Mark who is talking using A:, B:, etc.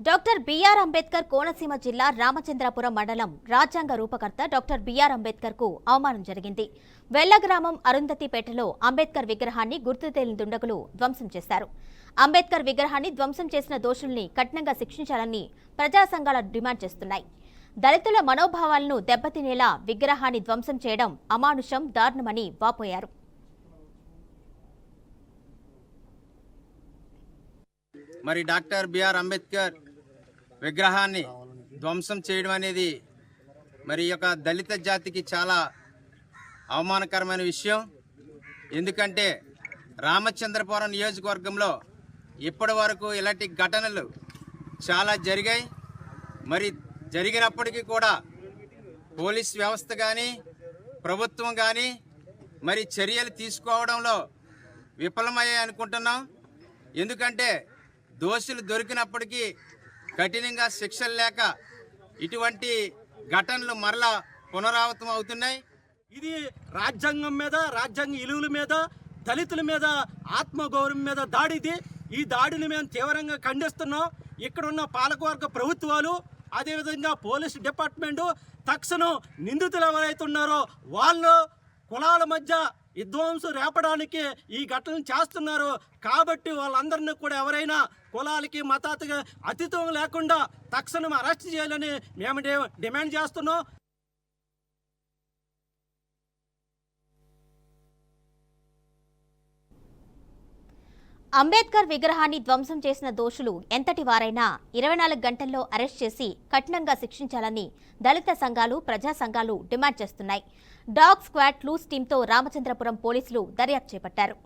A: Doctor BR Ambedkar Konaseema జిల్లా రామచంద్రపురం మండలం రాజ్యాంగ రూపకర్త డాక్టర్ బిఆర్ అంబేద్కర్కు అవమానం జరిగింది. వెల్ల గ్రామం అరుంధతిపేటలో అంబేద్కర్ విగ్రహాన్ని గుర్తు తెలియని దుండగులు ధ్వంసం చేశారు. అంబేద్కర్ విగ్రహాన్ని ధ్వంసం చేసిన దోషుల్ని కఠినంగా శిక్షించాలని ప్రజా సంఘాలు డిమాండ్ చేస్తున్నాయి. దళితుల మనోభావాలను దెబ్బతినేలా విగ్రహాన్ని ధ్వంసం చేయడం అమానుషం దారుణమని వాపోయారు.
B: మరి డాక్టర్ బిఆర్ అంబేద్కర్ విగ్రహాన్ని ధ్వంసం చేయడం అనేది మరి ఈ యొక్క దళిత జాతికి చాలా అవమానకరమైన విషయం. ఎందుకంటే రామచంద్రపురం నియోజకవర్గంలో ఇప్పటి వరకు ఇలాంటి ఘటనలు చాలా జరిగాయి. మరి జరిగినప్పటికీ కూడా పోలీస్ వ్యవస్థ కానీ ప్రభుత్వం కానీ మరి చర్యలు తీసుకోవడంలో విఫలమయ్యాయి అనుకుంటున్నాం. ఎందుకంటే దోషులు దొరికినప్పటికీ కఠినంగా శిక్షలు లేక ఇటువంటి ఘటనలు మరలా పునరావృతం అవుతున్నాయి.
C: ఇది రాజ్యాంగం మీద రాజ్యాంగ ఇలువుల మీద దళితుల మీద ఆత్మగౌరవం మీద దాడిది ఈ దాడిని మేము తీవ్రంగా ఖండిస్తున్నాం. ఇక్కడ ఉన్న పాలకవర్గ ప్రభుత్వాలు అదేవిధంగా పోలీస్ డిపార్ట్మెంటు తక్షణం నిందితులు ఎవరైతే ఉన్నారో వాళ్ళు కులాల మధ్య విధ్వంసం రేపడానికి ఈ ఘటనలు చేస్తున్నారు కాబట్టి వాళ్ళందరినీ కూడా ఎవరైనా కులాలకి మతాతకి అతీతం లేకుండా తక్షణం అరెస్ట్ చేయాలని మేము డిమాండ్ చేస్తున్నాం.
A: అంబేద్కర్ విగ్రహాన్ని ధ్వంసం చేసిన దోషులు ఎంతటి వారైనా ఇరవై నాలుగు గంటల్లో అరెస్ట్ చేసి కఠినంగా శిక్షించాలని దళిత సంఘాలు ప్రజా సంఘాలు డిమాండ్ చేస్తున్నాయి. డాగ్ స్క్వాడ్ లూస్ టీంతో రామచంద్రపురం పోలీసులు దర్యాప్తు చేపట్టారు.